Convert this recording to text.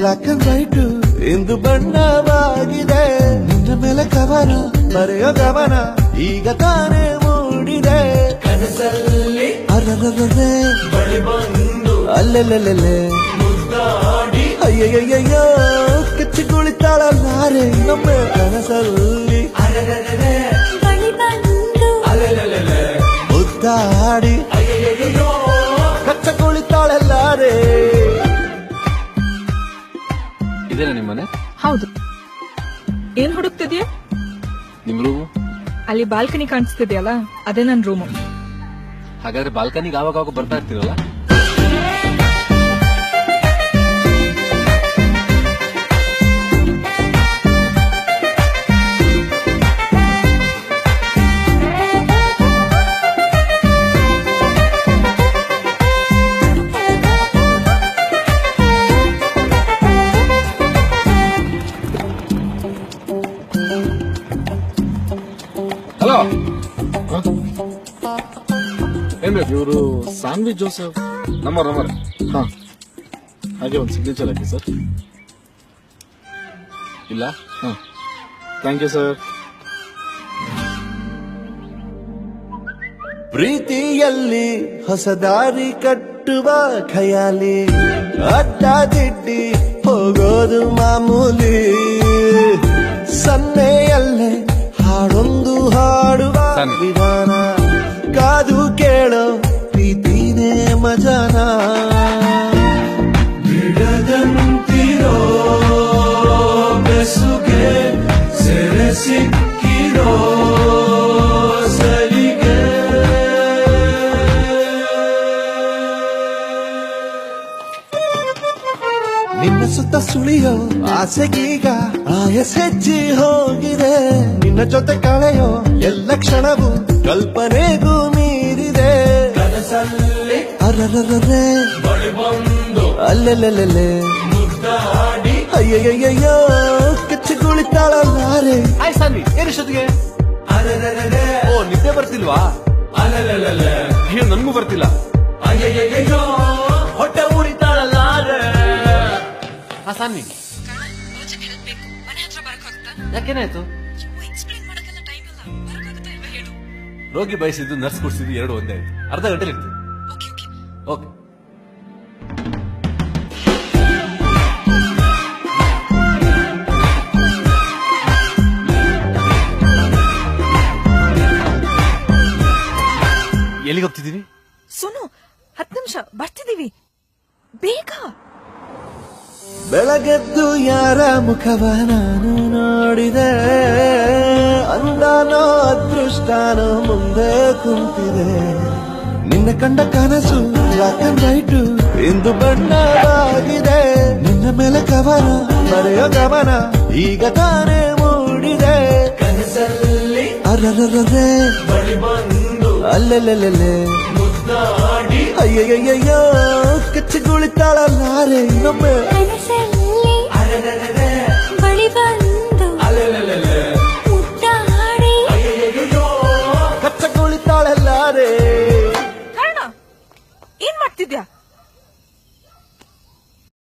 ಕಂಡ ಕನಸು black and white ಇಂದು ಬಣ್ಣವಾಗಿದೆ ನಿನ್ನ ಮೇಲೆ ಕವನ ಬರೆಯೋ ಗಮನ ಈಗ ತಾನೇ ಮೂಡಿದೆ ಕನಸಲ್ಲಿ ಅರರರರೆ ಬಳಿ ಬಂದು ಅಲ್ಲೆಲ್ಲೆಲ್ಲೆಲ್ಲೆ ಮುದ್ದಾಡಿ ಅಯ್ಯಯ್ಯಯ್ಯೋ ಕಚ್ಚಿ ಕುಳಿತಾಳಲ್ಲಾರೆ ನಮ್ಮ ಕನಸಲ್ಲಿ ಅರೆರೆರೆರೆ ಬಳಿ ಬಂದು ಅಲೆಲೆಲೆಲೆ ಮುದ್ದಾಡಿ ಹೌದು. ಏನ್ ಹುಡುಕ್ತಿದ್ಯಾ? ನಿಮ್ ರೂಮು? ಅಲ್ಲಿ ಬಾಲ್ಕನಿ ಕಾಣಿಸ್ತಿದ್ಯಲ್ಲ ಅದೇ ನನ್ ರೂಮು. ಹಾಗಾದ್ರೆ ಬಾಲ್ಕನಿಗೆ ಆವಾಗ ಆವಾಗ ಬರ್ತಾ ಇರ್ತೀರಲ್ಲ? ಏನ್ ಬೇಕು ಇವರು ಸಾನ್ವಿ ಜೋಸೆಫ್ ನಂಬರ್ ನಂಬರ್ ಹಾ. ಹಾಗೆ ಒಂದು ಸಿಗ್ನೇಚರ್ ಹಾಕಿ ಸರ್ ಇಲ್ಲ? ಹಾ. ಥ್ಯಾಂಕ್ ಯು ಸರ್ ಪ್ರೀತಿಯಲ್ಲಿ ಹೊಸದಾರಿ ಕಟ್ಟುವ ಖಯಾಲಿ ಅಡ್ಡ ದಿಡ್ಡಿ ಹೋಗೋದು ಮಾಮೂಲಿ. ಸನ್ನೆಯಲ್ಲೇ ಸನ್ನೆ. ವಿಧಾನ ಕಾದು ಕೇಳೋ ಪ್ರೀತಿನೇ ಮಜಾನ ಸುತ್ತ ಸುಳಿಯೋ ಆಸೆಗೀಗ ಆಯಸ್ ಹೆಚ್ಚಿ ಹೋಗಿದೆ. ನಿನ್ನ ಜೊತೆ ಕಳೆಯೋ ಎಲ್ಲ ಕ್ಷಣವು ಕಲ್ಪನೆಗೂ ಮೀರಿದೆ. ಅರರರರೆ. ಮುದ್ದಾಡಿ. ಅಯ್ಯಯ್ಯಯ್ಯೋ ಕಚ್ಚಿ ಕುಳಿತಾಳಲ್ಲಾರೆ ಆಯ್ ಸಾನ್ವಿ ಏನ್ ಇಷ್ಟೊತ್ತಿಗೆ? ಓ ನಿದ್ದೆ ಬರ್ತಿಲ್ವಾ? ಅಯ್ಯೋ ನನ್ಗೂ ಬರ್ತಿಲ್ಲ. ಸಾನ್ವಿ ಯಾಕೇನಾಯ್ತು? ರೋಗಿ ಬಯಸಿದ್ದು ನರ್ಸ್ ಕೊಡಿಸಿದ್ದು ಎರಡು ಒಂದೇ. ಆಯ್ತು ಅರ್ಧ ಗಂಟೆ ಇರ್ತೀವಿ ಓಕೆ ಎಲ್ಲಿಗೆ ಹೋಗ್ತಿದ್ದೀವಿ ಸುನು ಹತ್ತು ನಿಮಿಷ ಬರ್ತಿದ್ದೀವಿ. ಬೇಗ. ಬೆಳಗೆದ್ದು ಯಾರ ಮುಖವ ನಾನು ನೋಡಿದೆ. ಅಂದಾನೋ ಅದೃಷ್ಟಾನೋ ಮುಂದೆ ಕುಂತಿದೆ. ನಿನ್ನ ಕಂಡ ಕನಸು ಬ್ಲಾಕ್ ಅಂಡ್ ವೈಟ್ ಇಂದು ಬಣ್ಣವಾಗಿದೆ. ನಿನ್ನ ಮೇಲೆ ಕವನ ಬರೆಯೋ ಗಮನ ಈಗ ತಾನೇ ಮೂಡಿದೆ. ಕನಸಲ್ಲಿ ಅರರರರೆ ಮುದ್ದಾಡಿ ಅಯ್ಯಯ್ಯಯ್ಯೋ ಕಚ್ಚಿ ಕುಳಿತಾಳಲ್ಲಾರೆ ನಮ್ಮ ಕನಸಲ್ಲಿ ಅರೆರೆರೆರೆ ಬಳಿ